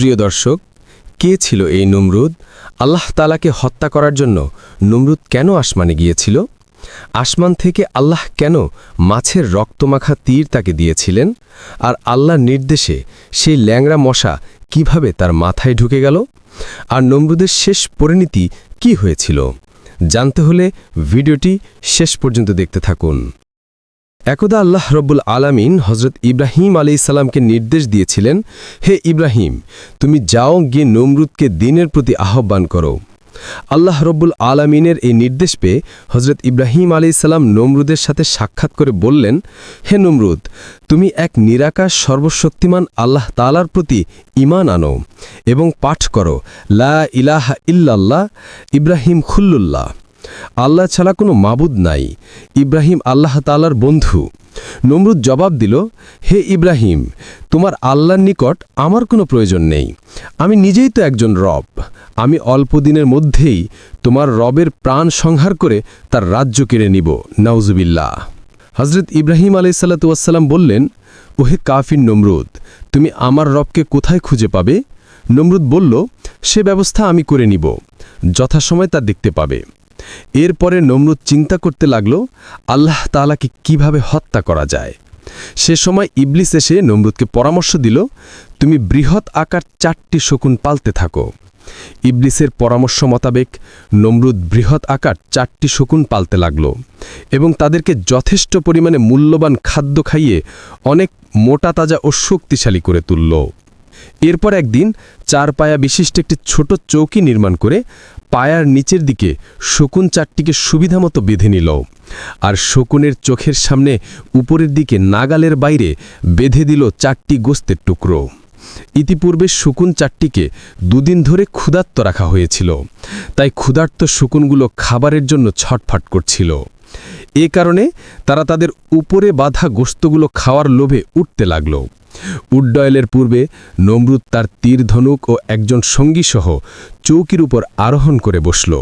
প্রিয় দর্শক, কে ছিল এই নমরুদ? আল্লাহ তালাকে হত্যা করার জন্য নমরুদ কেন আসমানে গিয়েছিল? আসমান থেকে আল্লাহ কেন মাছের রক্তমাখা তীর তাকে দিয়েছিলেন? আর আল্লাহর নির্দেশে সেই ল্যাংড়া মশা কীভাবে তার মাথায় ঢুকে গেল? আর নমরুদের শেষ পরিণতি কি হয়েছিল? জানতে হলে ভিডিওটি শেষ পর্যন্ত দেখতে থাকুন। একদা আল্লাহ রব্বুল আলামিন হজরত ইব্রাহিম আলি ইসালামকে নির্দেশ দিয়েছিলেন, হে ইব্রাহিম, তুমি যাও গিয়ে নমরুদকে দিনের প্রতি আহ্বান করো। আল্লাহ রব্বুল আলামিনের এই নির্দেশ পেয়ে হজরত ইব্রাহিম আলি ইসালাম নমরুদের সাথে সাক্ষাৎ করে বললেন, হে নমরুদ, তুমি এক নিরাকাশ সর্বশক্তিমান আল্লাহ তালার প্রতি ইমান আনো এবং পাঠ করো, লা ইলাহা ইল্লাল্লাহ, ইব্রাহিম খুল্লুল্লাহ। আল্লাহ ছাড়া কোনো মাবুদ নাই। ইব্রাহিম আল্লাহ তালার বন্ধু। নমরুদ জবাব দিল, হে ইব্রাহিম, তোমার আল্লাহর নিকট আমার কোনো প্রয়োজন নেই। আমি নিজেই তো একজন রব। আমি অল্প দিনের মধ্যেই তোমার রবের প্রাণ সংহার করে তার রাজ্য কেড়ে নিব। নাউজুবিল্লাহ। হজরত ইব্রাহিম আলাইসাল্লাতুয়াসাল্লাম বললেন, ওহে কাফির নমরুদ, তুমি আমার রবকে কোথায় খুঁজে পাবে? নমরুদ বলল, সে ব্যবস্থা আমি করে নিব। যথাসময় তা দেখতে পাবে। এরপরে নমরুদ চিন্তা করতে লাগল, আল্লাহ তালাকে কীভাবে হত্যা করা যায়। সে সময় ইবলিস এসে নমরুদকে পরামর্শ দিল, তুমি বৃহৎ আকার চারটি শকুন পালতে থাকো। ইবলিসের পরামর্শ মোতাবেক নমরুদ বৃহৎ আকার চারটি শকুন পালতে লাগল এবং তাদেরকে যথেষ্ট পরিমাণে মূল্যবান খাদ্য খাইয়ে অনেক মোটা তাজা ও শক্তিশালী করে তুলল। এরপর একদিন চার পায়া বিশিষ্ট একটি ছোট চৌকি নির্মাণ করে পায়ার নিচের দিকে শকুন চারটিকে সুবিধামতো বেঁধে নিল আর শকুনের চোখের সামনে উপরের দিকে নাগালের বাইরে বেঁধে দিল চারটি গোস্তের টুকরো। ইতিপূর্বে শকুন চারটিকে দুদিন ধরে ক্ষুধার্ত রাখা হয়েছিল, তাই ক্ষুধার্ত শকুনগুলো খাবারের জন্য ছটফট করছিল। এ কারণে তারা তাদের উপরে বাঁধা গোস্তগুলো খাওয়ার লোভে উঠতে লাগল। উড্ডয়নের পূর্বে নমরুদ তার তীর ধনুক ও একজন সঙ্গীসহ চৌকির উপর আরোহণ করে বসল।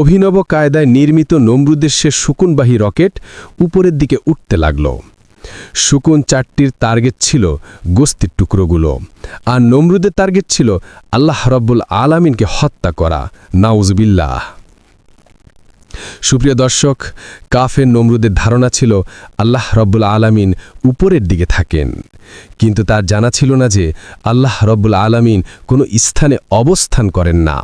অভিনব কায়দায় নির্মিত নমরুদের সে শকুনবাহী রকেট উপরের দিকে উঠতে লাগল। শুকুন চারটির টার্গেট ছিল গোস্তির টুকরোগুলো, আর নমরুদের টার্গেট ছিল আল্লাহ রব্বুল আলামিনকে হত্যা করা। নাউজবিল্লাহ। সুপ্রিয় দর্শক, কাফের নমরুদের ধারণা ছিল আল্লাহ রব্বুল আলামিন উপরের দিকে থাকেন। কিন্তু তার জানা ছিল না যে আল্লাহ রব্বুল আলামিন কোনো স্থানে অবস্থান করেন না।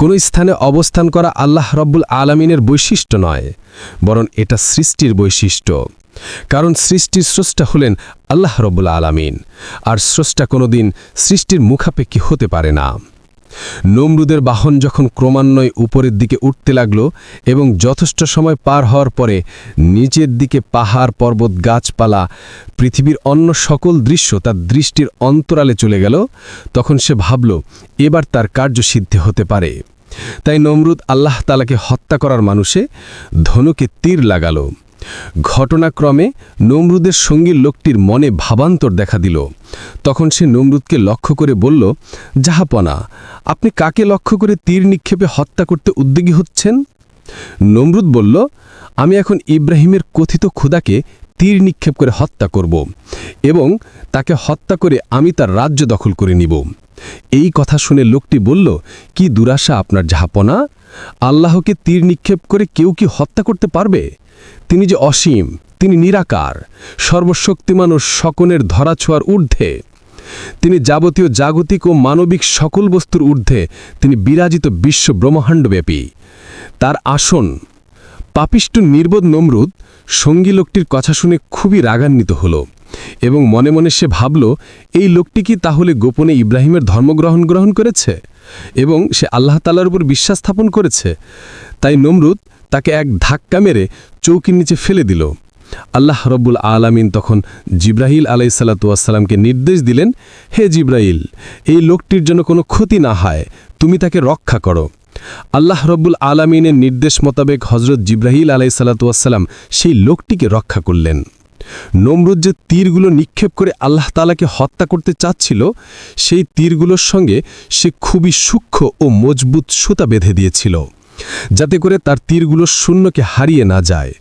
কোনো স্থানে অবস্থান করা আল্লাহ রব্বুল আলামিনের বৈশিষ্ট্য নয়, বরং এটা সৃষ্টির বৈশিষ্ট্য। কারণ সৃষ্টির স্রষ্টা হলেন আল্লাহ রব্বুল আলামিন, আর স্রষ্টা কোনোদিন সৃষ্টির মুখাপেক্ষী হতে পারে না। নমরুদের বাহন যখন ক্রমান্বয়ে উপরের দিকে উঠতে লাগল এবং যথেষ্ট সময় পার হওয়ার পরে নিচের দিকে পাহাড়, পর্বত, গাছপালা, পৃথিবীর অন্য সকল দৃশ্য তার দৃষ্টির অন্তরালে চলে গেল, তখন সে ভাবল, এবার তার কার্যসিদ্ধি হতে পারে। তাই নমরুদ আল্লাহ তালাকে হত্যা করার মানুষে ধনুকে তীর লাগালো। ঘটনাক্রমে নমরুদের সঙ্গী লোকটির মনে ভাবান্তর দেখা দিল। তখন সে নমরুদকে লক্ষ্য করে বলল, জাহাপনা, আপনি কাকে লক্ষ্য করে তীর নিক্ষেপে হত্যা করতে উদ্যোগী হচ্ছেন? নমরুদ বলল, আমি এখন ইব্রাহিমের কথিত ক্ষুদাকে তীর নিক্ষেপ করে হত্যা করব এবং তাকে হত্যা করে আমি তার রাজ্য দখল করে নিব। এই কথা শুনে লোকটি বলল, কি দুরাশা আপনার জাহাপনা? আল্লাহকে তীর নিক্ষেপ করে কেউ কি হত্যা করতে পারবে? তিনি যে অসীম, তিনি নিরাকার, সর্বশক্তিমান ও সকনের ধরাছোঁয়ার ঊর্ধ্বে। তিনি যাবতীয় জাগতিক ও মানবিক সকল বস্তুর ঊর্ধ্বে, তিনি বিরাজিত বিশ্ব ব্রহ্মাণ্ডব্যাপী। তার আসন পাপিষ্ট নির্বোধ নমরুদ, সঙ্গী লোকটির কথা শুনে খুবই রাগান্বিত হল এবং মনে মনে সে ভাবল, এই লোকটি কি তাহলে গোপনে ইব্রাহিমের ধর্মগ্রহণ গ্রহণ করেছে? এবং সে আল্লাহ তালার উপর বিশ্বাস স্থাপন করেছে। তাই নমরুদ তাকে এক ধাক্কা মেরে চৌকির নিচে ফেলে দিল। আল্লাহ রব্বুল আলামিন তখন জিব্রাহিল আলাই সাল্লাতুয়াসাল্লামকে নির্দেশ দিলেন, হে জিব্রাহিল, এই লোকটির জন্য কোনো ক্ষতি না হয়, তুমি তাকে রক্ষা করো। আল্লাহ রব্বুল আলামিনের নির্দেশ মোতাবেক হজরত জিব্রাহিল আলাই সেই লোকটিকে রক্ষা করলেন। নমরুদ যে তীরগুলো নিক্ষেপ করে আল্লাহ তালাকে হত্যা করতে চাচ্ছিল, সেই তীরগুলোর সঙ্গে সে খুবই সূক্ষ্ম ও মজবুত সুতা বেঁধে দিয়েছিল, যাতে করে তার তীরগুলো শূন্যকে হারিয়ে না যায়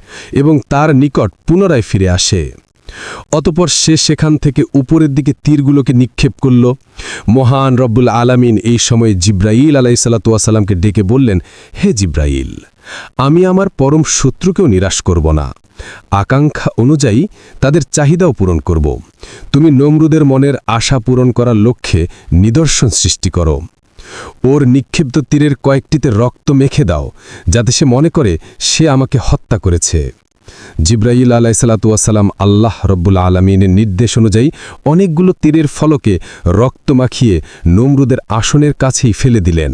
এবং তার নিকট পুনরায় ফিরে আসে। অতপর সে সেখান থেকে উপরের দিকে তীরগুলোকে নিক্ষেপ করল। মহান রব্বুল আলামিন এই সময়ে জিব্রাইল আলাইসাল্লাতুয়াসাল্লামকে ডেকে বললেন, হে জিব্রাইল আমি আমার পরম শত্রুকেও নিরাশ করব না। আকাঙ্ক্ষা অনুযায়ী তাদের চাহিদাও পূরণ করব। তুমি নমরুদের মনের আশা পূরণ করার লক্ষ্যে নিদর্শন সৃষ্টি করো। ওর নিক্ষিপ্ত তীরের কয়েকটিতে রক্ত মেখে দাও, যাতে সে মনে করে সে আমাকে হত্যা করেছে। জিব্রাইল আলাইসাল্লাতুয়াসাল্লাম আল্লাহ রব্বুল আলমিনের নির্দেশ অনুযায়ী অনেকগুলো তীরের ফলকে রক্ত মাখিয়ে নমরুদের আসনের কাছেই ফেলে দিলেন।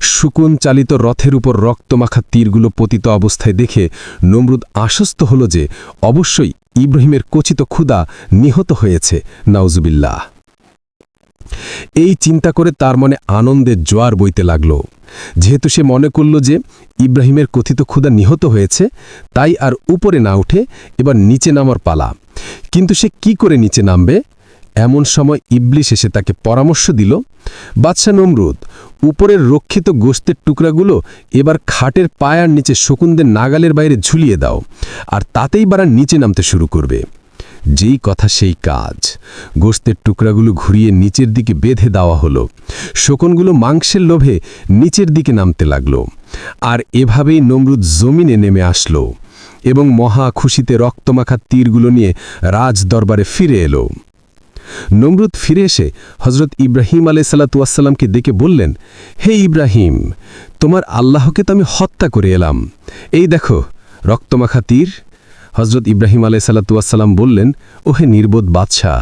শুকুন চালিত রথের উপর রক্তমাখা তীরগুলো পতিত অবস্থায় দেখে নমরুদ আশ্বস্ত হল যে অবশ্যই ইব্রাহিমের কচিত ক্ষুদা নিহত হয়েছে, নাউজুবিল্লাহ। এই চিন্তা করে তার মনে আনন্দের জোয়ার বইতে লাগল। যেহেতু সে মনে করল যে ইব্রাহিমের কথিত ক্ষুদা নিহত হয়েছে, তাই আর উপরে না উঠে এবার নিচে নামার পালা। কিন্তু সে কি করে নিচে নামবে? এমন সময় ইবলিশ এসে তাকে পরামর্শ দিল, বাদশা নমরুদ, উপরের রক্ষিত গোস্তের টুকরাগুলো এবার খাটের পায়ার নিচে শকুনদের নাগালের বাইরে ঝুলিয়ে দাও, আর তাতেই বারা নিচে নামতে শুরু করবে। যেই কথা সেই কাজ। গোস্তের টুকরাগুলো ঘুরিয়ে নিচের দিকে বেঁধে দেওয়া হলো। শকুনগুলো মাংসের লোভে নিচের দিকে নামতে লাগল, আর এভাবেই নমরুদ জমিনে নেমে আসলো এবং মহা খুশিতে রক্তমাখা তীরগুলো নিয়ে রাজ দরবারে ফিরে এলো। নমরুদ ফিরে এসে হজরত ইব্রাহিম আলাইসাল্লাতুয়াসাল্লামকে ডেকে বললেন, হে ইব্রাহিম, তোমার আল্লাহকে তো আমি হত্যা করে এলাম। এই দেখো, রক্তমাখা তীর। হজরত ইব্রাহিম আলাইসাল্লাতুয়াসাল্লাম বললেন, ওহে নির্বোধ বাদশাহ,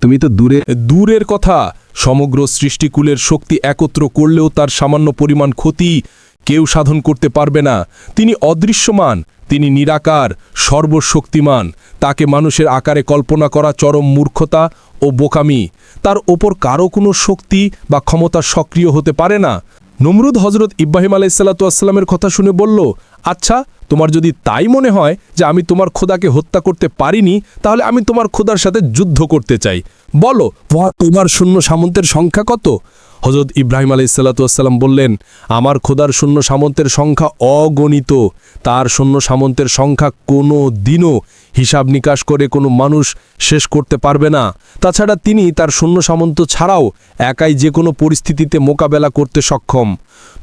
তুমি তো দূরে দূরের কথা, সমগ্র সৃষ্টিকুলের শক্তি একত্র করলেও তার সামান্য পরিমাণ ক্ষতি কেউ সাধন করতে পারবে না। তিনি অদৃশ্যমান, তিনি নিরাকার, সর্বশক্তিমান। তাকে মানুষের আকারে কল্পনা করা চরম মূর্খতা ও বোকামি। তার ওপর কারও কোনো শক্তি বা ক্ষমতা সক্রিয় হতে পারে না। নমরুদ হজরত ইব্রাহিম আলাই আলাইসাল্লাতুয়াসাল্লামের কথা শুনে বলল আচ্ছা তোমার যদি তাই মনে হয় যে আমি তোমার খোদাকে হত্যা করতে পারিনি, তাহলে আমি তোমার খোদার সাথে যুদ্ধ করতে চাই। বলো, তোমার শূন্য সামন্তের সংখ্যা কত? হজরত ইব্রাহিম আলাইসাল্লাতুয়াসাল্লাম বললেন, আমার খোদার শূন্য সামন্তের সংখ্যা অগণিত। তার শূন্য সামন্তের সংখ্যা কোনো দিনও হিসাব নিকাশ করে কোনো মানুষ শেষ করতে পারবে না। তাছাড়া তিনি তার শূন্য সামন্ত ছাড়াও একাই যে কোনো পরিস্থিতিতে মোকাবেলা করতে সক্ষম।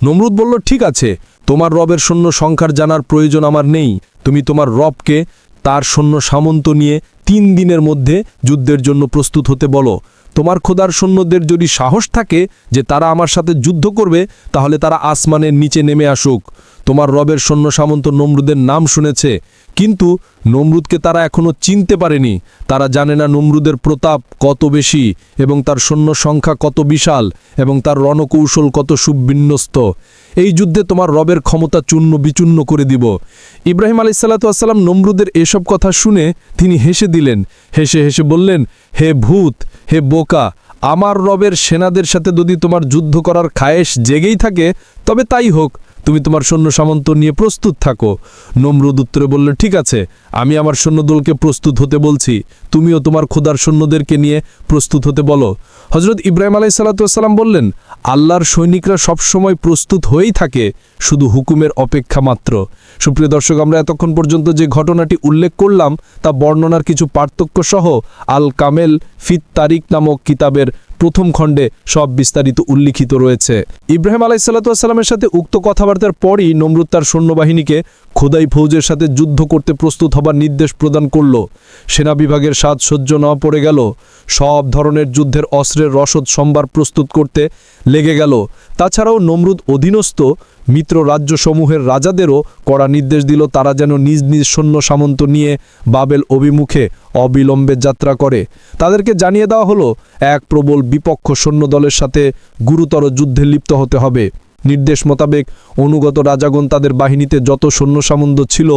নমরুদ বলল, ঠিক আছে, তোমার রবের শূন্য সংখ্যার জানার প্রয়োজন আমার নেই। তুমি তোমার রবকে তার সৈন্য সামন্ত নিয়ে তিন দিনের মধ্যে যুদ্ধের জন্য প্রস্তুত হতে বলো। তোমার খোদার সৈন্যদের যদি সাহস থাকে যে তারা আমার সাথে যুদ্ধ করবে, তাহলে তারা আসমানের নিচে নেমে আসুক। তোমার রবের সৈন্য সামন্ত নমরুদের নাম শুনেছে। কিন্তু নমরুদকে তারা এখনও চিনতে পারেনি। তারা জানে না নমরুদের প্রতাপ কত বেশি এবং তার সৈন্য সংখ্যা কত বিশাল এবং তার রণকৌশল কত সুবিন্যস্ত। এই যুদ্ধে তোমার রবের ক্ষমতা চূর্ণ বিচূর্ণ করে দিব। ইব্রাহিম আলাইসাল্লাতুয়াসাল্লাম নমরুদের এসব কথা শুনে তিনি হেসে দিলেন। হেসে হেসে বললেন, হে ভূত, হে বোকা, আমার রবের সেনাদের সাথে যদি তোমার যুদ্ধ করার খায়েশ জেগেই থাকে, তবে তাই হোক। তুমি তোমার সৈন্য সামন্ত নিয়ে প্রস্তুত থাকো। নমরুদ উত্তরে বলল ঠিক আছে, আমি আমার সৈন্যদলকে প্রস্তুত হতে বলছি। তুমিও তোমার খোদার সৈন্যদেরকে নিয়ে প্রস্তুত হতে বলো। হজরত ইব্রাহিম আলাই সাল্লাতাম বললেন, আল্লাহর সৈনিকরা সবসময় প্রস্তুত হয়েই থাকে, শুধু হুকুমের অপেক্ষা মাত্র। সুপ্রিয় দর্শক, আমরা এতক্ষণ পর্যন্ত যে ঘটনাটি উল্লেখ করলাম, তা বর্ণনার কিছু পার্থক্য সহ আল কামেল ফিত তারিক নামক কিতাবের প্রথম খণ্ডে সব বিস্তারিত উল্লিখিত রয়েছে। ইব্রাহিম আলাইসাল্লাতুয়াসাল্লামের সাথে উক্ত কথাবার্তার পরই নমরুদ তার সৈন্যবাহিনীকে খোদাই ফৌজের সাথে যুদ্ধ করতে প্রস্তুত হবার নির্দেশ প্রদান করল। সেনা বিভাগের সাজ সহ্য না পড়ে গেল। সব ধরনের যুদ্ধের অস্ত্রের রসদ সম্ভার প্রস্তুত করতে লেগে গেল। তাছাড়াও নমরুদ অধীনস্থ মিত্র রাজ্যসমূহের রাজাদেরও কড়া নির্দেশ দিল তারা যেন নিজ নিজ সৈন্য সামন্ত নিয়ে বাবেল অভিমুখে অবিলম্বে যাত্রা করে। তাদেরকে জানিয়ে দেওয়া হলো, এক প্রবল বিপক্ষ সৈন্যদলের সাথে গুরুতর যুদ্ধে লিপ্ত হতে হবে। নির্দেশ মোতাবেক অনুগত রাজাগণ তাদের বাহিনীতে যত সৈন্য সামন্ত ছিল,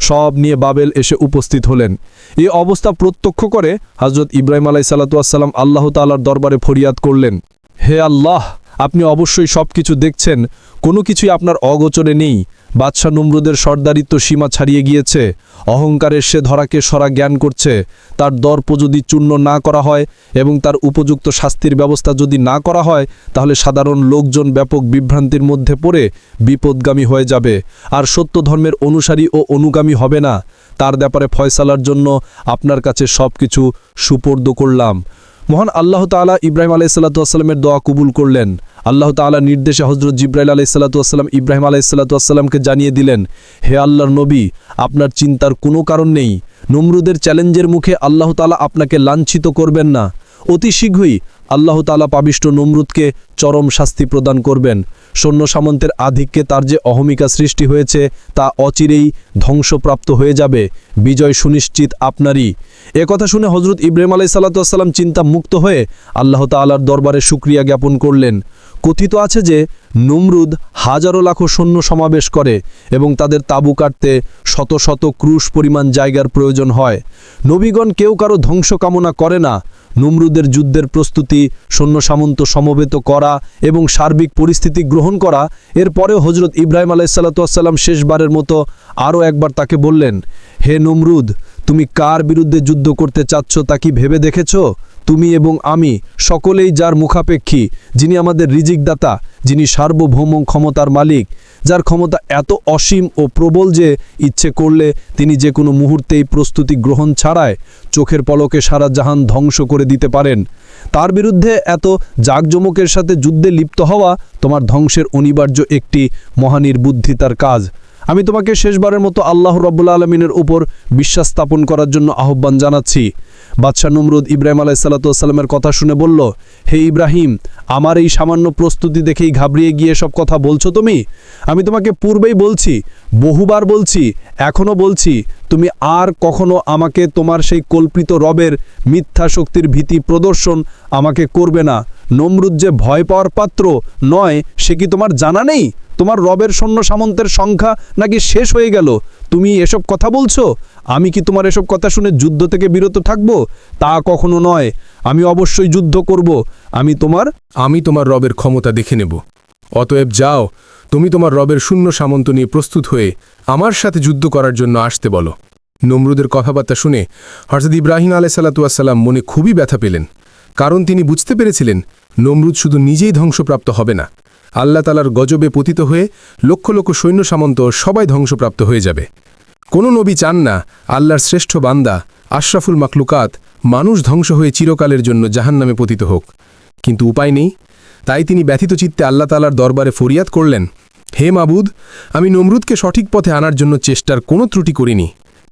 সব নিয়ে বাবেল এসে উপস্থিত হলেন। এ অবস্থা প্রত্যক্ষ করে হজরত ইব্রাহিম আলাই সালাতুয়াসাল্লাম আল্লাহ তালার দরবারে ফরিয়াদ করলেন। হে আল্লাহ, আপনি অবশ্যই সব কিছু দেখছেন, কোনো কিছুই আপনার অগোচরে নেই। বাদশাহ নমরুদের সর্দারিত্ব সীমা ছাড়িয়ে গিয়েছে। অহংকারের সে ধরাকে সরা জ্ঞান করছে। তার দর্প যদি চূর্ণ না করা হয় এবং তার উপযুক্ত শাস্তির ব্যবস্থা যদি না করা হয়, তাহলে সাধারণ লোকজন ব্যাপক বিভ্রান্তির মধ্যে পড়ে বিপদগামী হয়ে যাবে। আর সত্য ধর্মের অনুসারী ও অনুগামী হবে না। তার ব্যাপারে ফয়সালার জন্য আপনার কাছে সব কিছু সুপর্দ করলাম। মহান আল্লাহ তালা ইব্রাহিম আলাইসাল্লাতুয়াসাল্লামের দোয়া কবুল করলেন। আল্লাহ তালা নির্দেশে হজরত জিব্রাইল আলাইসাল্লাতুয়াসাল্লাম ইব্রাহিম আলাইসাল্লাতুয়াসাল্লামকে জানিয়ে দিলেন, হে আল্লাহর নবী, আপনার চিন্তার কোনো কারণ নেই। নমরুদের চ্যালেঞ্জের মুখে আল্লাহ তালা আপনাকে লাঞ্ছিত করবেন না। অতি শীঘ্রই আল্লাহ তাআলা পাবিষ্ট নমরুদকে চরম শাস্তি প্রদান করবেন। সৈন্য সামন্তের আধিক্যে তার যে অহমিকা সৃষ্টি হয়েছে, তা অচিরেই ধ্বংসপ্রাপ্ত হয়ে যাবে। বিজয় সুনিশ্চিত আপনারই। কথা শুনে হজরত ইব্রাহিম আলাই সাল্লাতাম চিন্তা মুক্ত হয়ে আল্লাহ তাআলার দরবারে সুক্রিয়া জ্ঞাপন করলেন। কথিত আছে যে, নমরুদ হাজারো লাখো সৈন্য সমাবেশ করে এবং তাদের তাবু কাটতে শত শত ক্রুশ পরিমাণ জায়গার প্রয়োজন হয়। নবীগণ কেউ কারও ধ্বংস কামনা করে না। নমরুদের যুদ্ধের প্রস্তুতি, সৈন্য সামন্ত সমবেত করা এবং সার্বিক পরিস্থিতি গ্রহণ করা। এরপরেও হজরত ইব্রাহিম আলাইসাল্লাতুয়াসাল্লাম শেষবারের মতো আরও একবার তাকে বললেন, হে নমরুদ, তুমি কার বিরুদ্ধে যুদ্ধ করতে চাচ্ছ তা কি ভেবে দেখেছ? তুমি এবং আমি সকলেই যার মুখাপেক্ষী, যিনি আমাদের রিজিকদাতা, যিনি সার্বভৌম ক্ষমতার মালিক, যার ক্ষমতা এত অসীম ও প্রবল যে ইচ্ছে করলে তিনি যে কোনো মুহূর্তেই প্রস্তুতি গ্রহণ ছাড়ায় চোখের পলকে সারা জাহান ধ্বংস করে দিতে পারেন। তার বিরুদ্ধে এত জাকজমকের সাথে যুদ্ধে লিপ্ত হওয়া তোমার ধ্বংসের অনিবার্য একটি মহানির্বুদ্ধিতার কাজ। আমি তোমাকে শেষবারের মতো আল্লাহ রব্বুল আলমিনের উপর বিশ্বাস স্থাপন করার জন্য আহ্বান জানাচ্ছি। বাদশাহ নমরুদ ইব্রাহিম আলাইসাল্লাতুয়াসাল্লামের কথা শুনে বলল, হে ইব্রাহিম, আমার এই সামান্য প্রস্তুতি দেখেই ঘাবড়িয়ে গিয়ে সব কথা বলছো তুমি? আমি তোমাকে পূর্বেই বলছি, বহুবার বলছি, এখনও বলছি, তুমি আর কখনো আমাকে তোমার সেই কল্পিত রবের মিথ্যা শক্তির ভীতি প্রদর্শন আমাকে করবে না। নমরুদ যে ভয় পাওয়ার পাত্র নয়, সে কি তোমার জানা নেই? তোমার রবের সৈন্য সামন্তের সংখ্যা নাকি শেষ হয়ে গেল? তুমি এসব কথা বলছো? আমি কি তোমার এসব কথা শুনে যুদ্ধ থেকে বিরত থাকব? তা কখনো নয়। আমি অবশ্যই যুদ্ধ করব। আমি তোমার আমি তোমার রবের ক্ষমতা দেখে নেব। অতএব যাও, তুমি তোমার রবের শূন্য সামন্ত নিয়ে প্রস্তুত হয়ে আমার সাথে যুদ্ধ করার জন্য আসতে বলো। নমরুদের কথাবার্তা শুনে হরজত ইব্রাহিম আলাই সাল্লাতুয়াসাল্লাম মনে খুবই ব্যথা পেলেন, কারণ তিনি বুঝতে পেরেছিলেন নমরুদ শুধু নিজেই ধ্বংসপ্রাপ্ত হবে না, আল্লাহ তালার গজবে পতিত হয়ে লক্ষ লক্ষ সৈন্য সামন্ত সবাই ধ্বংসপ্রাপ্ত হয়ে যাবে। কোনো নবী চান না আল্লাহর শ্রেষ্ঠ বান্দা, আশরাফুল মাকলুকাত মানুষ ধ্বংস হয়ে চিরকালের জন্য জাহান্নামে পতিত হোক। কিন্তু উপায় নেই। তাই তিনি ব্যথিত চিত্তে আল্লাহ তালার দরবারে ফরিয়াদ করলেন, হে মাবুদ, আমি নমরুদকে সঠিক পথে আনার জন্য চেষ্টার কোনো ত্রুটি করিনি,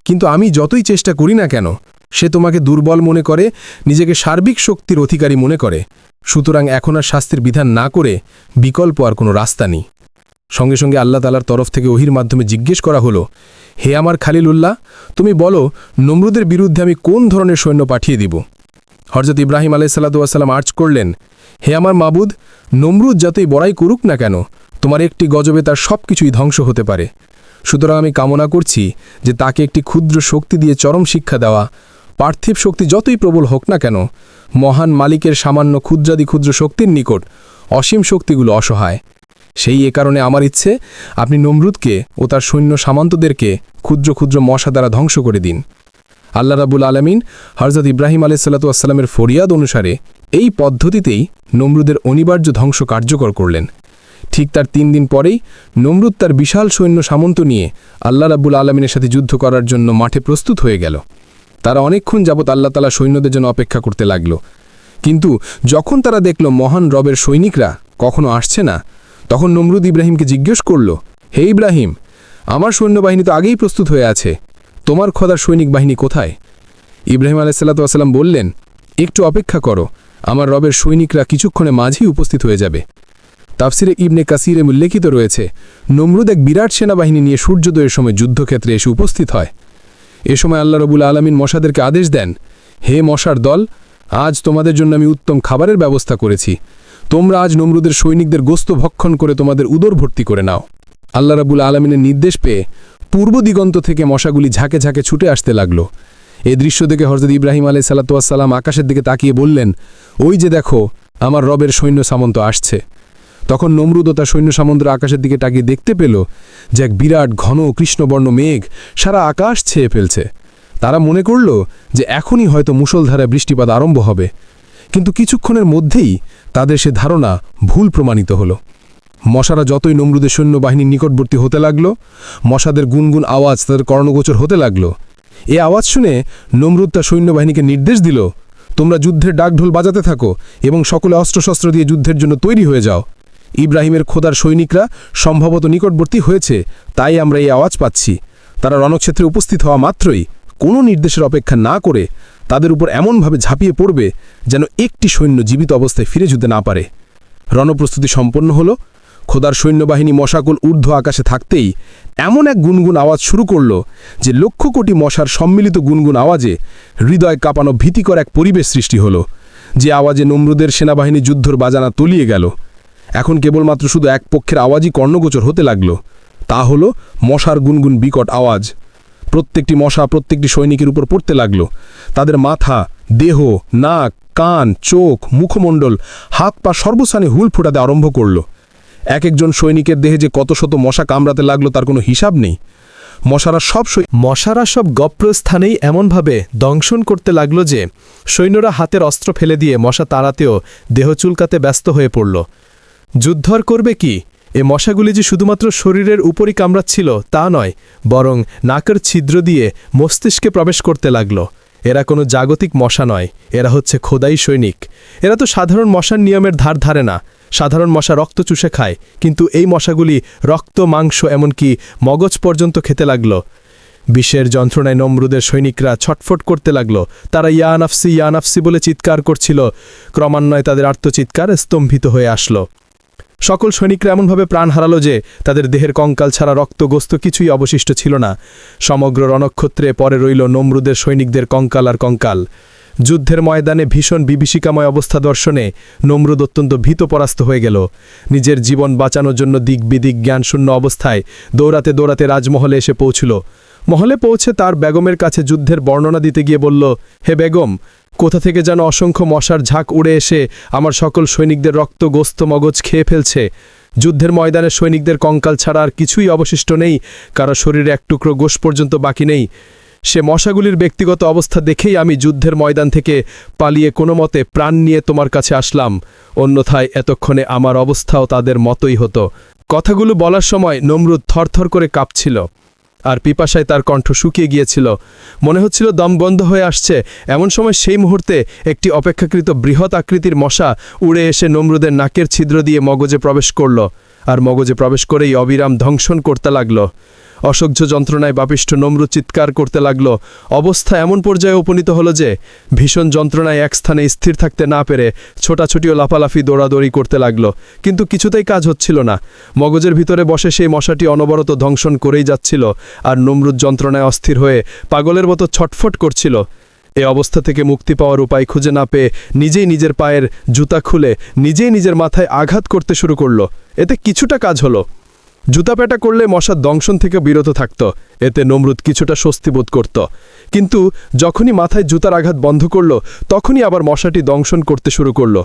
কিন্তু আমি যতই চেষ্টা করি না কেন, সে তোমাকে দুর্বল মনে করে, নিজেকে সার্বিক শক্তির অধিকারী মনে করে। সুতরাং এখন আর শাস্তির বিধান না করে বিকল্প আর কোনো রাস্তা নেই। সঙ্গে সঙ্গে আল্লাহ তালার তরফ থেকে ওহির মাধ্যমে জিজ্ঞেস করা হলো, হে আমার খালিলুল্লাহ, তুমি বলো, নমরুদের বিরুদ্ধে আমি কোন ধরনের সৈন্য পাঠিয়ে দিব? হরজত ইব্রাহিম আলাইসাল্লাতুয়াসাল্লাম আর্চ করলেন, হে আমার মাবুদ, নমরুদ যতই বড়াই করুক না কেন, তোমার একটি গজবে তার সব কিছুই ধ্বংস হতে পারে। সুতরাং আমি কামনা করছি যে তাকে একটি ক্ষুদ্র শক্তি দিয়ে চরম শিক্ষা দেওয়া পার্থিব শক্তি যতই প্রবল হোক না কেন, মহান মালিকের সামান্য ক্ষুদ্রাদি ক্ষুদ্র শক্তির নিকট অসীম শক্তিগুলো অসহায়। সেই এ কারণে আমার ইচ্ছে, আপনি নমরুদকে ও তার সৈন্য সামন্তদেরকে ক্ষুদ্র ক্ষুদ্র মশা দ্বারা ধ্বংস করে দিন। আল্লাহ রাবুল আলমিন হরজত ইব্রাহিম আলাইসাল্লাতুয়াসাল্লামের ফরিয়াদ অনুসারে এই পদ্ধতিতেই নমরুদের অনিবার্য ধ্বংস কার্যকর করলেন। ঠিক তার তিন দিন পরেই নমরুদ তার বিশাল সৈন্য সামন্ত নিয়ে আল্লাহ রাবুল আলমিনের সাথে যুদ্ধ করার জন্য মাঠে প্রস্তুত হয়ে গেল। তারা অনেকক্ষণ যাবৎ আল্লাহ তালা সৈন্যদের জন্য অপেক্ষা করতে লাগল। কিন্তু যখন তারা দেখল মহান রবের সৈনিকরা কখনো আসছে না, তখন নমরুদ ইব্রাহিমকে জিজ্ঞেস করল, হে ইব্রাহিম, আমার সৈন্যবাহিনী তো আগেই প্রস্তুত হয়ে আছে। তোমার খোদার সৈনিক বাহিনী কোথায়? ইব্রাহিম আলাইসাল্লাতুয়াসাল্লাম বললেন, একটু অপেক্ষা করো, আমার রবের সৈনিকরা কিছুক্ষণে মাঝেই উপস্থিত হয়ে যাবে। তাফসিরে ইবনে কাসিরে উল্লেখিত রয়েছে, নমরুদ এক বিরাট সেনাবাহিনী নিয়ে সূর্যোদয়ের সময় যুদ্ধক্ষেত্রে এসে উপস্থিত হয়। এ সময় আল্লাহ রবুল আলমিন মশাদেরকে আদেশ দেন, হে মশার দল, আজ তোমাদের জন্য আমি উত্তম খাবারের ব্যবস্থা করেছি। তোমরা আজ নমরুদের সৈনিকদের গোস্ত ভক্ষণ করে তোমাদের উদর ভর্তি করে নাও। আল্লাহ রাবুল আলমিনের নির্দেশ পেয়ে পূর্ব দিগন্ত থেকে মশাগুলি ঝাঁকে ঝাঁকে ছুটে আসতে লাগল। এ দৃশ্য দেখে হরজত ইব্রাহিম আলাই সাল্লাতুয়াসাল্লাম আকাশের দিকে তাকিয়ে বললেন, ওই যে দেখো, আমার রবের সৈন্য সামন্ত আসছে। তখন নমরুদ ও তার সৈন্য সামন্দ্র আকাশের দিকে তাকিয়ে দেখতে পেল যে এক বিরাট, ঘন, কৃষ্ণবর্ণ মেঘ সারা আকাশ ছেয়ে ফেলছে। তারা মনে করল যে এখনই হয়তো মুষলধারায় বৃষ্টিপাত আরম্ভ হবে। কিন্তু কিছুক্ষণের মধ্যেই তাদের সে ধারণা ভুল প্রমাণিত হল। মশারা যতই নমরুদের সৈন্যবাহিনীর নিকটবর্তী হতে লাগল, মশাদের গুনগুন আওয়াজ তাদের কর্ণগোচর হতে লাগল। এ আওয়াজ শুনে নমরুদ তার সৈন্যবাহিনীকে নির্দেশ দিল, তোমরা যুদ্ধের ডাকঢোল বাজাতে থাকো এবং সকলে অস্ত্রশস্ত্র দিয়ে যুদ্ধের জন্য তৈরি হয়ে যাও। ইব্রাহিমের খোদার সৈনিকরা সম্ভবত নিকটবর্তী হয়েছে, তাই আমরা এই আওয়াজ পাচ্ছি। তারা রণক্ষেত্রে উপস্থিত হওয়া মাত্রই কোনো নির্দেশের অপেক্ষা না করে তাদের উপর এমনভাবে ঝাঁপিয়ে পড়বে যেন একটি সৈন্য জীবিত অবস্থায় ফিরে যেতে না পারে। রণপ্রস্তুতি সম্পন্ন হল। খোদার সৈন্যবাহিনী মশাকুল ঊর্ধ্ব আকাশে থাকতেই এমন এক গুনগুন আওয়াজ শুরু করল যে লক্ষ কোটি মশার সম্মিলিত গুনগুন আওয়াজে হৃদয় কাঁপানো ভীতিকর এক পরিবেশ সৃষ্টি হল, যে আওয়াজে নমরুদের সেনাবাহিনী যুদ্ধর বাজানা তলিয়ে গেল। এখন কেবলমাত্র শুধু এক পক্ষের আওয়াজই কর্ণগোচর হতে লাগল। তা হল মশার গুনগুন বিকট আওয়াজ। প্রত্যেকটি মশা প্রত্যেকটি সৈনিকের উপর পড়তে লাগল। তাদের মাথা, দেহ, নাক, কান, চোখ, মুখমণ্ডল, হাত পা সর্বস্থানে হুল ফুটাতে আরম্ভ করল। এক একজন সৈনিকের দেহে যে কত শত মশা কামড়াতে লাগল তার কোনো হিসাব নেই। মশারা সব মশারা সব গপ্রস্থানেই এমনভাবে দংশন করতে লাগল যে সৈন্যরা হাতের অস্ত্র ফেলে দিয়ে মশা তাড়াতেও দেহ চুলকাতে ব্যস্ত হয়ে পড়ল। যুদ্ধর করবে কি? এ মশাগুলি যে শুধুমাত্র শরীরের উপরই কামড়াচ্ছিল, তা নয়, বরং নাকের ছিদ্র দিয়ে মস্তিষ্কে প্রবেশ করতে লাগল। এরা কোনো জাগতিক মশা নয়, এরা হচ্ছে খোদাই সৈনিক। এরা তো সাধারণ মশার নিয়মের ধার ধারে না। সাধারণ মশা রক্ত চুষে খায়, কিন্তু এই মশাগুলি রক্ত, মাংস, এমনকি মগজ পর্যন্ত খেতে লাগল। বিশ্বের যন্ত্রণায় নমরুদের সৈনিকরা ছটফট করতে লাগল। তারা ইয়ানাফসি ইয়ানাফসি বলে চিৎকার করছিল। ক্রমান্বয়ে তাদের আর্তচিৎকার স্তম্ভিত হয়ে আসলো। সকল সৈনিকরা এমনভাবে প্রাণ হারালো যে তাদের দেহের কঙ্কাল ছাড়া রক্তগ্রস্ত কিছুই অবশিষ্ট ছিল না। সমগ্র রণক্ষত্রে পরে রইল নমরুদের সৈনিকদের কঙ্কাল আর কঙ্কাল। যুদ্ধের ময়দানে ভীষণ বিভীষিকাময় অবস্থা দর্শনে নমরুদ অত্যন্ত ভীত পরাস্ত হয়ে গেল। নিজের জীবন বাঁচানোর জন্য দিক বিদিক জ্ঞানশূন্য অবস্থায় দৌড়াতে দৌড়াতে রাজমহলে এসে পৌঁছল। মহলে পৌঁছে তার বেগমের কাছে যুদ্ধের বর্ণনা দিতে গিয়ে বলল, হে বেগম কোথা থেকে যেন অসংখ্য মশার ঝাঁক উড়ে এসে আমার সকল সৈনিকদের রক্ত, গোস্ত, মগজ খেয়ে ফেলছে। যুদ্ধের ময়দানে সৈনিকদের কঙ্কাল ছাড়া আর কিছুই অবশিষ্ট নেই। কারও শরীরে এক টুকরো গোশ পর্যন্ত বাকি নেই। সে মশাগুলির ব্যক্তিগত অবস্থা দেখেই আমি যুদ্ধের ময়দান থেকে পালিয়ে কোনো মতে প্রাণ নিয়ে তোমার কাছে আসলাম। অন্যথায় এতক্ষণে আমার অবস্থাও তাদের মতোই হতো। কথাগুলো বলার সময় নমরুদ থরথর করে কাঁপছিল। আর পিপাসায় তার কণ্ঠ শুকিয়ে গিয়েছিল। মনে হচ্ছিল দম বন্ধ হয়ে আসছে। এমন সময় সেই মুহূর্তে একটি অপেক্ষাকৃত বৃহৎ আকৃতির মশা উড়ে এসে নমরুদের নাকের ছিদ্র দিয়ে মগজে প্রবেশ করল। আর মগজে প্রবেশ করেই অবিরাম ধ্বংসন করতে লাগল। অসহ্য যন্ত্রণায় বাপিষ্ঠ নমরুদ চিৎকার করতে লাগল। অবস্থা এমন পর্যায়ে উপনীত হলো যে, ভীষণ যন্ত্রণায় এক স্থানে স্থির থাকতে না পেরে ছোটাছুটি ও লাফালাফি দৌড়াদৌড়ি করতে লাগল। কিন্তু কিছুতেই কাজ হচ্ছিল না। মগজের ভিতরে বসে সেই মশাটি অনবরত ধ্বংসন করেই যাচ্ছিল আর নমরুদ যন্ত্রণায় অস্থির হয়ে পাগলের মতো ছটফট করছিল। এ অবস্থা থেকে মুক্তি পাওয়ার উপায় খুঁজে না পেয়ে নিজেই নিজের পায়ের জুতা খুলে নিজেই নিজের মাথায় আঘাত করতে শুরু করল। এতে কিছুটা কাজ হলো। জুতা পেটা করলে মশার দংশন থেকে বিরত থাকত, এতে নমরুদ কিছুটা স্বস্তি বোধ করত। কিন্তু যখনই মাথায় জুতার আঘাত বন্ধ করল, তখনই আবার মশাটি দংশন করতে শুরু করল।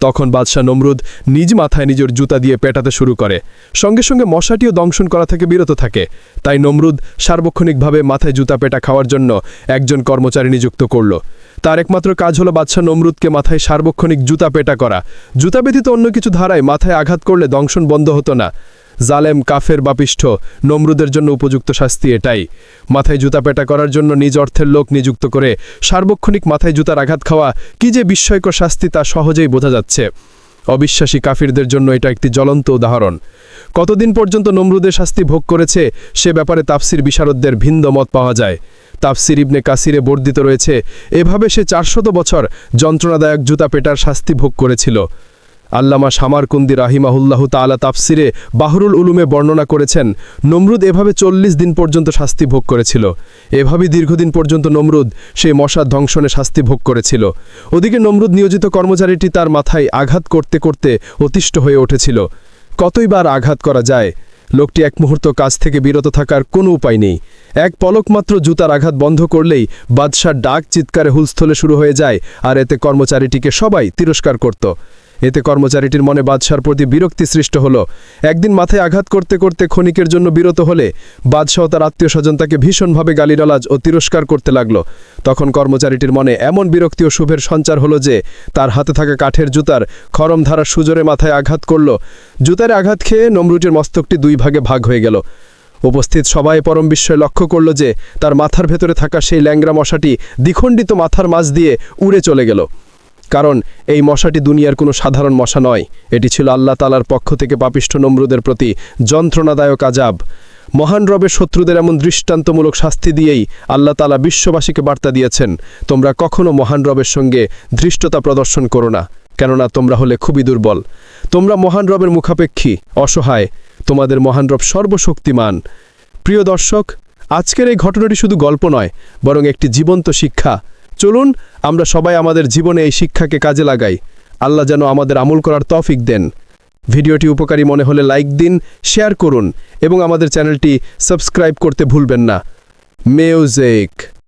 তখন বাদশাহ নমরুদ নিজ মাথায় নিজের জুতা দিয়ে পেটাতে শুরু করে। সঙ্গে সঙ্গে মশাটিও দংশন করা থেকে বিরত থাকে। তাই নমরুদ সার্বক্ষণিকভাবে মাথায় জুতা পেটা খাওয়ার জন্য একজন কর্মচারী নিযুক্ত করল। তার একমাত্র কাজ হলো বাদশাহ নমরুদকে মাথায় সার্বক্ষণিক জুতা পেটা করা। জুতা ব্যতীত অন্য কিছু ধারায় মাথায় আঘাত করলে দংশন বন্ধ হতো না। জালেম, কাফের বাপিষ্ঠ নমরুদের জন্য উপযুক্ত শাস্তি এটাই। মাথায় জুতা পেটা করার জন্য নিজ অর্থের লোক নিযুক্ত করে সার্বক্ষণিক মাথায় জুতার আঘাত খাওয়া কি যে বিস্ময়কর শাস্তি তা সহজেই বোঝা যাচ্ছে। অবিশ্বাসী কাফিরদের জন্য এটা একটি জ্বলন্ত উদাহরণ। কতদিন পর্যন্ত নমরুদের শাস্তি ভোগ করেছে, সে ব্যাপারে তাফসির বিশারদদের ভিন্ন মত পাওয়া যায়। তাফসির ইবনে কাসিরে বর্ধিত রয়েছে, এভাবে সে চারশত বছর যন্ত্রণাদায়ক জুতা পেটার শাস্তি ভোগ করেছিল। আল্লামা সামারকুন্দি রাহিমাহুল্লাহ তালা তাফসিরে বাহরুল উলুমে বর্ণনা করেছেন, নমরুদ এভাবে চল্লিশ দিন পর্যন্ত শাস্তি ভোগ করেছিল। এভাবেই দীর্ঘদিন পর্যন্ত নমরুদ সেই মশার ধ্বংসনে শাস্তি ভোগ করেছিল। ওদিকে নমরুদ নিয়োজিত কর্মচারীটি তার মাথায় আঘাত করতে করতে অতিষ্ঠ হয়ে উঠেছিল। কতইবার আঘাত করা যায়? লোকটি এক মুহূর্ত কাজ থেকে বিরত থাকার কোনো উপায় নেই। এক পলক মাত্র জুতার আঘাত বন্ধ করলেই বাদশার ডাক চিৎকারে হুলস্থলে শুরু হয়ে যায়, আর এতে কর্মচারীটিকে সবাই তিরস্কার করত। এতে কর্মচারীটির মনে বাদশার প্রতি বিরক্তি সৃষ্ট হলো। একদিন মাথায় আঘাত করতে করতে ক্ষণিকের জন্য বিরত হলে বাদশাহ তার আত্মীয় স্বজন তাকে ভীষণভাবে গালিরালাজ ও তিরস্কার করতে লাগল। তখন কর্মচারীটির মনে এমন বিরক্তি ও শুভের সঞ্চার হলো যে তার হাতে থাকা কাঠের জুতার খরম ধারা সুজরে মাথায় আঘাত করল। জুতারে আঘাত খেয়ে নমরুটের মস্তকটি দুই ভাগে ভাগ হয়ে গেল। উপস্থিত সবাই পরম বিস্ময় লক্ষ্য করল যে তার মাথার ভেতরে থাকা সেই ল্যাংরা মশাটি দ্বিখণ্ডিত মাথার মাঝ দিয়ে উড়ে চলে গেল। কারণ এই মশাটি দুনিয়ার কোনো সাধারণ মশা নয়। এটি ছিল আল্লাহ তালার পক্ষ থেকে পাপিষ্ঠ নমরুদের প্রতি যন্ত্রণাদায়ক আজাব মহান রবের শত্রুদের এমন দৃষ্টান্তমূলক শাস্তি দিয়েই আল্লাহ তালা বিশ্ববাসীকে বার্তা দিয়েছেন, তোমরা কখনো মহান রবের সঙ্গে ধৃষ্টতা প্রদর্শন করো না, কেননা তোমরা হলে খুবই দুর্বল। তোমরা মহান রবের মুখাপেক্ষী, অসহায়, তোমাদের মহান রব সর্বশক্তিমান। প্রিয় দর্শক, আজকের এই ঘটনাটি শুধু গল্প নয়, বরং একটি জীবন্ত শিক্ষা। চলুন, আমরা সবাই আমাদের জীবনে এই শিক্ষাকে কাজে লাগাই। আল্লাহ যেন আমাদের আমল করার তফিক দেন। ভিডিওটি উপকারী মনে হলে লাইক দিন, শেয়ার করুন এবং আমাদের চ্যানেলটি সাবস্ক্রাইব করতে ভুলবেন না। মিউজিক